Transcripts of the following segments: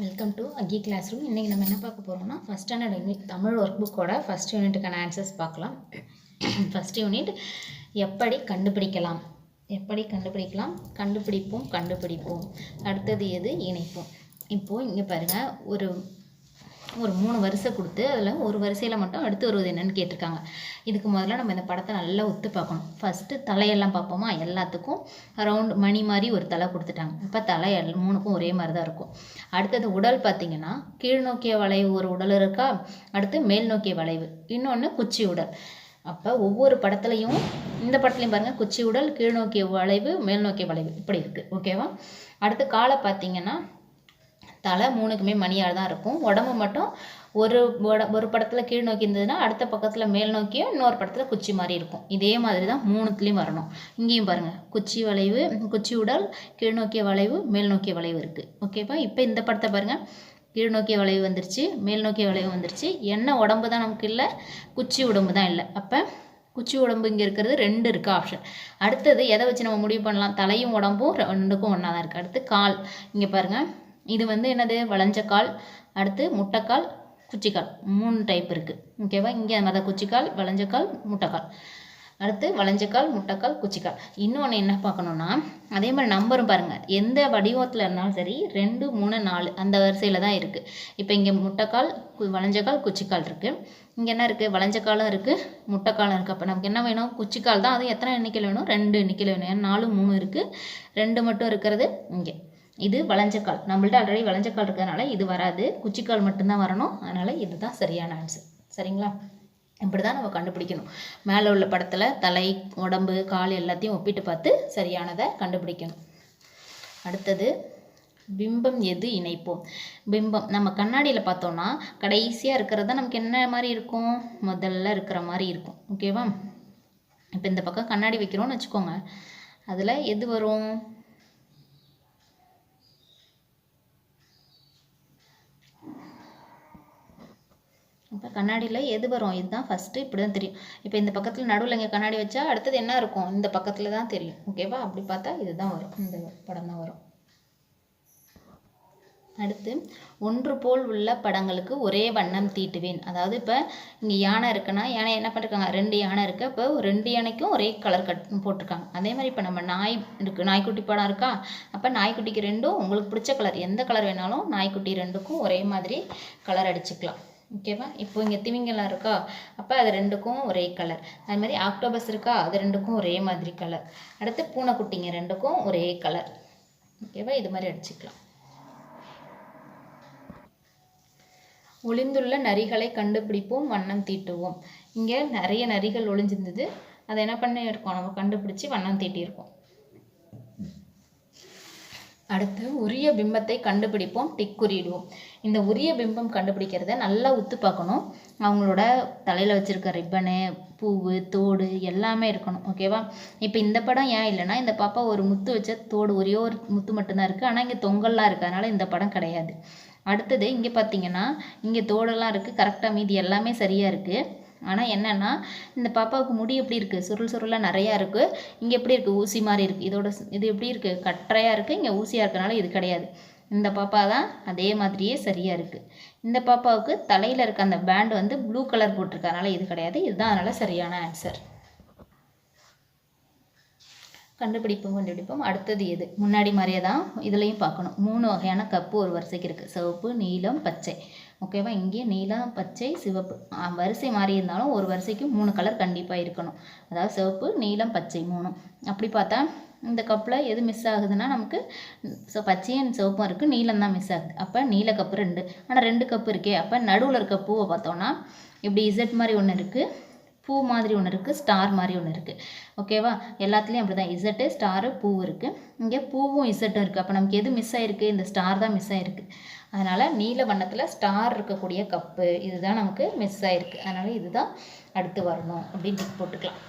Welcome to Aki class room இன்றைக்கி நம்ம என்ன பார்க்க போகிறோம்னா first standard unit Tamil work புக்கோட ஃபஸ்ட் யூனிட்டுக்கான ஆன்சர்ஸ் பார்க்கலாம். ஃபஸ்ட் யூனிட் எப்படி கண்டுபிடிக்கலாம்? எப்படி கண்டுபிடிக்கலாம்? கண்டுபிடிப்போம் கண்டுபிடிப்போம். அடுத்தது எது இணைப்போம்? இப்போது இங்கே பாருங்கள் ஒரு ஒரு மூணு வரிசை கொடுத்து அதில் ஒரு வரிசையில் மட்டும் அடுத்து வருவது என்னன்னு கேட்டிருக்காங்க. இதுக்கு முதல்ல நம்ம இந்த படத்தை நல்லா ஒத்து பார்க்கணும். ஃபஸ்ட்டு தலையெல்லாம் பார்ப்போமா? எல்லாத்துக்கும் ரவுண்ட் மணி மாதிரி ஒரு தலை கொடுத்துட்டாங்க. அப்போ தலை எல் மூணுக்கும் ஒரே மாதிரி தான் இருக்கும். அடுத்தது உடல் பார்த்திங்கன்னா கீழ் நோக்கிய வளைவு ஒரு உடல் இருக்கா? அடுத்து மேல் நோக்கிய வளைவு. இன்னொன்று குச்சி உடல். அப்போ ஒவ்வொரு படத்துலையும் இந்த படத்துலையும் பாருங்கள் குச்சி உடல் கீழ் நோக்கிய வளைவு மேல் நோக்கிய வளைவு. இப்படி இருக்குது ஓகேவா அடுத்து காலை பார்த்தீங்கன்னா தலை மூணுக்குமே மணியாக தான் இருக்கும். உடம்பு மட்டும் ஒரு உட- ஒரு படத்தில் கீழ் நோக்கி இருந்ததுன்னா அடுத்த பக்கத்தில் மேல் நோக்கியும் இன்னொரு படத்தில் குச்சி மாதிரி இருக்கும். இதே மாதிரி தான் மூணுத்துலேயும் வரணும். இங்கேயும் பாருங்கள் குச்சி வளைவு குச்சி உடல் கீழ் நோக்கிய வளைவு மேல் நோக்கிய வளைவு இருக்குது ஓகேப்பா இப்போ இந்த படத்தை பாருங்கள் கீழ் நோக்கிய வளைவு வந்துருச்சு மேல் நோக்கிய வளைவு வந்துருச்சு. என்ன உடம்பு தான் நமக்கு இல்லை? குச்சி உடம்பு தான் இல்லை. அப்போ குச்சி உடம்பு இங்கே இருக்கிறது ரெண்டு இருக்குது ஆப்ஷன் அடுத்தது எதை வச்சு நம்ம முடிவு பண்ணலாம்? தலையும் உடம்பும் ரெண்டுக்கும் ஒன்றா தான் இருக்குது அடுத்து கால். இங்கே பாருங்கள் இது வந்து என்னது? வளைஞ்ச கால் அடுத்து முட்டைக்கால் குச்சிக்கால். மூணு டைப் இருக்குது ஓகேவா இங்கே அந்த மாதிரி குச்சிக்கால் வளைஞ்சக்கால் முட்டைக்கால். அடுத்து வளைஞ்சக்கால் முட்டைக்கால் குச்சிக்கால். இன்னொன்று என்ன பார்க்கணுன்னா அதே மாதிரி நம்பரும் பாருங்கள் எந்த வடிவத்தில் இருந்தாலும் சரி ரெண்டு மூணு நாலு அந்த வரிசையில் தான் இருக்குது இப்போ இங்கே முட்டைக்கால் கு- வளைஞ்ச கால் குச்சிக்கால் இருக்குது இங்கே என்ன இருக்குது வளைஞ்சக்காலும் இருக்குது முட்டைக்காலும் இருக்குது அப்போ நமக்கு என்ன வேணும்? குச்சிக்கால் தான். அது எத்தனை எண்ணிக்கையில் வேணும்? ரெண்டு எண்ணிக்கையில் வேணும். ஏன்னா நாலு மூணு இருக்குது ரெண்டு மட்டும் இருக்கிறது இங்கே. இது வளைஞ்சக்கால் நம்மள்ட்ட ஆல்ரெடி வளைஞ்சக்கால் இருக்கிறதுனால இது வராது. குச்சிக்கால் மட்டும்தான் வரணும். அதனால் இதுதான் சரியான ஆன்சர் சரிங்களா? இப்படி தான் நம்ம கண்டுபிடிக்கணும். மேலே உள்ள படத்தில் தலை உடம்பு கால் எல்லாத்தையும் ஒப்பிட்டு பார்த்து சரியானதை கண்டுபிடிக்கணும். அடுத்தது பிம்பம் எது இணைப்போம்? பிம்பம் நம்ம கண்ணாடியில் பார்த்தோம்னா கடைசியாக இருக்கிறது தான் நமக்கு என்ன மாதிரி இருக்கும்? முதல்ல இருக்கிற மாதிரி இருக்கும். ஓகேவா இப்போ இந்த பக்கம் கண்ணாடி வைக்கிறோம்னு வச்சுக்கோங்க. அதில் எது வரும்? இப்போ கண்ணாடியில் எது வரும்? இதுதான் ஃபஸ்ட்டு இப்படி தான் தெரியும். இப்போ இந்த பக்கத்தில் நடுவில் இங்கே கண்ணாடி வச்சா அடுத்தது என்ன இருக்கும்? இந்த பக்கத்தில் தான் தெரியும். ஓகேவா அப்படி பார்த்தா இதுதான் வரும். இந்த படம் தான் வரும். அடுத்து ஒன்று போல் உள்ள படங்களுக்கு ஒரே வண்ணம் தீட்டுவேன். அதாவது இப்போ இங்கே யானை இருக்குன்னா யானை என்ன பண்ணிருக்காங்க? ரெண்டு யானை இருக்குது இப்போ ரெண்டு யானைக்கும் ஒரே கலர் கட் போட்டிருக்காங்க. அதே மாதிரி இப்போ நம்ம நாய் இருக்குது நாய்க்குட்டி படம் இருக்கா? அப்போ நாய்க்குட்டிக்கு ரெண்டும் உங்களுக்கு பிடிச்ச கலர் எந்த கலர் வேணாலும் நாய்க்குட்டி ரெண்டுக்கும் ஒரே மாதிரி கலர் அடிச்சுக்கலாம். ஓகேவா இப்போ இங்கே திமிங்கலம் இருக்கா? அப்போ அது ரெண்டுக்கும் ஒரே கலர் அது மாதிரி ஆக்டோபஸ் இருக்கா? அது ரெண்டுக்கும் ஒரே மாதிரி கலர் அடுத்து பூனைக்குட்டிங்க ரெண்டுக்கும் ஒரே கலர் ஓகேவா இது மாதிரி அடிச்சுக்கலாம். ஒளிந்துள்ள நரிகளை கண்டுபிடிப்போம் வண்ணம் தீட்டுவோம். இங்கே நிறைய நரிகள் ஒளிஞ்சிருந்தது. அதை என்ன பண்ணியிருக்கோம்? நம்ம கண்டுபிடிச்சி வண்ணம் தீட்டியிருக்கோம். அடுத்து உரிய பிம்பத்தை கண்டுபிடிப்போம் டிக் குறியிடுவோம். இந்த உரிய பிம்பம் கண்டுபிடிக்கிறத நல்லா உத்து பார்க்கணும். அவங்களோட தலையில் வச்சுருக்க ரிப்பனு பூவு தோடு எல்லாமே இருக்கணும் ஓகேவா இப்போ இந்த படம் ஏன் இல்லைன்னா இந்த பாப்பா ஒரு முத்து வச்ச தோடு ஒரே ஒரு முத்து மட்டும்தான் இருக்குது ஆனால் இங்கே தொங்கல்லாம் இருக்குது அதனால் இந்த படம் கிடையாது. அடுத்தது இங்கே பார்த்தீங்கன்னா இங்கே தோடெல்லாம் இருக்குது கரெக்டாக மீதி எல்லாமே சரியாக இருக்குது ஆனால் என்னென்னா இந்த பாப்பாவுக்கு முடி எப்படி இருக்குது சுருள் சுருளாக நிறையா இருக்குது இங்கே எப்படி இருக்குது ஊசி மாதிரி இருக்குது இதோட இது எப்படி இருக்குது கட்டரையாக இருக்குது இங்கே ஊசியாக இருக்கனால இது கிடையாது. இந்த பாப்பா தான் அதே மாதிரியே சரியாக இருக்குது இந்த பாப்பாவுக்கு தலையில் இருக்க அந்த பேண்ட் வந்து ப்ளூ கலர் போட்டிருக்கறனால இது கிடையாது. இதுதான் அதனால் சரியான ஆன்சர். கண்டுபிடிப்போம் கண்டுபிடிப்போம். அடுத்தது எது? முன்னாடி மாதிரியே தான் இதுலேயும் பார்க்கணும். மூணு வகையான கப்பு ஒரு வரிசைக்கு இருக்குது சிவப்பு நீலம் பச்சை. ஓகேவா இங்கேயே நீலம் பச்சை சிவப்பு. வரிசை மாறி இருந்தாலும் ஒரு வரிசைக்கு மூணு கலர் கண்டிப்பாக இருக்கணும். அதாவது சிவப்பு நீலம் பச்சை மூணும். அப்படி பார்த்தா இந்த கப்பில் எது மிஸ் ஆகுதுன்னா நமக்கு ஸோ பச்சையும் சிவப்பும் இருக்குது நீலம் தான் மிஸ் ஆகுது. அப்போ நீல கப்பு ரெண்டு. ஆனால் ரெண்டு கப்பு இருக்கே. அப்போ நடுவில் இருக்க பூவை பார்த்தோன்னா இப்படி இசட் மாதிரி ஒன்று இருக்குது பூ மாதிரி ஒன்று இருக்குது ஸ்டார் மாதிரி ஒன்று இருக்குது ஓகேவா எல்லாத்துலேயும் அப்படி தான் இசட்டு ஸ்டாரு பூ இருக்குது இங்கே பூவும் இசட்டும் இருக்குது அப்போ நமக்கு எது மிஸ் ஆயிருக்கு? இந்த ஸ்டார் தான் மிஸ் ஆகிருக்கு அதனால் நீல வண்ணத்தில் ஸ்டார் இருக்கக்கூடிய கப்பு இதுதான் நமக்கு மிஸ் ஆகிருக்கு அதனால் இதுதான் அடுத்து வரணும் அப்படின்னு டிக் போட்டுக்கலாம்.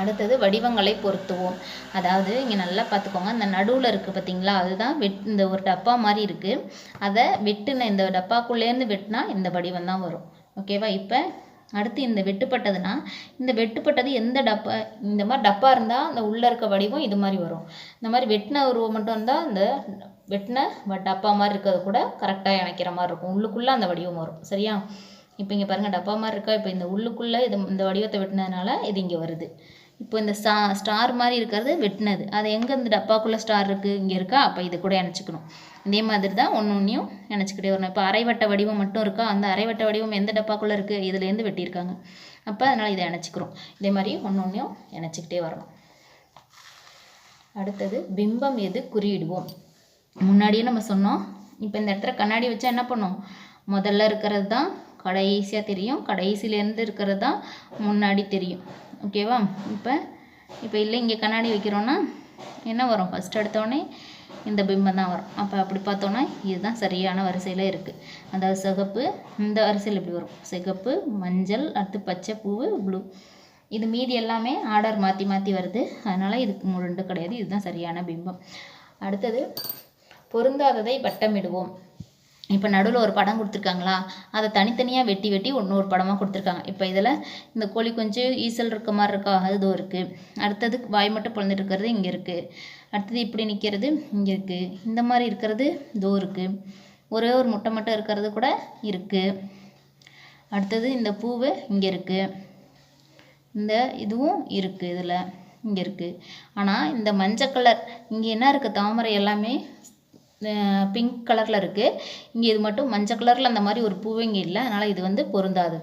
அடுத்தது வடிவங்களை பொருத்துவோம். அதாவது இங்கே நல்லா பார்த்துக்கோங்க. இந்த நடுவில் இருக்குது பார்த்தீங்களா? அதுதான் வெட் இந்த ஒரு டப்பா மாதிரி இருக்குது அதை வெட்டுன இந்த டப்பாக்குள்ளேருந்து வெட்டினா இந்த வடிவம் தான் வரும். ஓகேவா இப்போ அடுத்து இந்த வெட்டுப்பட்டதுன்னா இந்த வெட்டுப்பட்டது எந்த டப்பா இந்த மாதிரி டப்பா இருந்தால் அந்த உள்ளே இருக்க வடிவம் இது மாதிரி வரும். இந்த மாதிரி வெட்டின உருவம் மட்டும் இருந்தால் இந்த வெட்டின டப்பா மாதிரி இருக்கிறது கூட கரெக்டாக இணைக்கிற மாதிரி இருக்கும். உள்ளுக்குள்ளே அந்த வடிவம் வரும். சரியா? இப்போ இங்கே பாருங்கள் டப்பா மாதிரி இருக்கா? இப்போ இந்த உள்ளுக்குள்ளே இது இந்த வடிவத்தை வெட்டினதுனால இது இங்கே வருது. இப்போ இந்த ஸ்டா ஸ்டார் மாதிரி இருக்கிறது வெட்டினது. அது எங்கே இந்த டப்பாக்குள்ளே ஸ்டார் இருக்குது இங்கே இருக்கா? அப்போ இது கூட இணைச்சிக்கணும். இதே மாதிரி தான் ஒன்று ஒன்றையும் இணைச்சிக்கிட்டே வரணும். இப்போ அரைவட்ட வடிவம் மட்டும் இருக்கா? அந்த அரைவட்ட வடிவம் எந்த டப்பாக்குள்ளே இருக்குது இதுலேருந்து வெட்டியிருக்காங்க. அப்போ அதனால் இதை இணைச்சிக்கிறோம் இதே மாதிரி ஒன்று ஒன்றையும் இணைச்சிக்கிட்டே வரணும். அடுத்தது பிம்பம் எது? குறியிடுவோம். முன்னாடியே நம்ம சொன்னோம். இப்போ இந்த இடத்துல கண்ணாடி வச்சா என்ன பண்ணோம்? முதல்ல இருக்கிறது தான் கடைசியாக தெரியும். கடைசியிலேருந்து இருக்கிறது தான் முன்னாடி தெரியும். ஓகேவா இப்போ இப்போ இல்லை இங்கே கண்ணாடி வைக்கிறோன்னா என்ன வரும்? ஃபஸ்ட் எடுத்தோடனே இந்த பிம்பம் தான் வரும். அப்போ அப்படி பார்த்தோன்னா இதுதான் சரியான வரிசையில் இருக்குது அதாவது சிகப்பு இந்த வரிசையில் இப்படி வரும். சிகப்பு மஞ்சள் அடுத்து பச்சை பூவு ப்ளூ இது மீதி எல்லாமே ஆர்டர் மாற்றி மாற்றி வருது. அதனால் இதுக்கு மு- கிடையாது. இதுதான் சரியான பிம்பம். அடுத்தது பொருந்தாததை வட்டமிடுவோம். இப்போ நடுவில் ஒரு படம் கொடுத்துருக்காங்களா? அதை தனித்தனியாக வெட்டி வெட்டி ஒன்று ஒரு படமாக கொடுத்துருக்காங்க. இப்போ இதில் இந்த கோழி கொஞ்சம் ஈசல் இருக்க மாதிரி இருக்கா? இருக்குது அடுத்தது வாய் மட்டும் பிளந்துட்டு இருக்கிறது இங்கே இருக்குது அடுத்தது இப்படி நிற்கிறது இங்கே இருக்குது இந்த மாதிரி இருக்கிறது இதோ இருக்குது ஒரே ஒரு முட்டை மட்டும் இருக்கிறது கூட இருக்குது அடுத்தது இந்த பூவு இங்கே இருக்குது இந்த இதுவும் இருக்குது இதில் இங்கே இருக்குது ஆனால் இந்த மஞ்சள் கலர் இங்கே என்ன இருக்குது தாமரை எல்லாமே பிங்க் கலரில் இருக்குது இங்கே இது மட்டும் மஞ்சள் கலரில் அந்த மாதிரி ஒரு பூவு இங்கே இல்லை. அதனால் இது வந்து பொருந்தாது.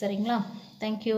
சரிங்களா? தேங்க்யூ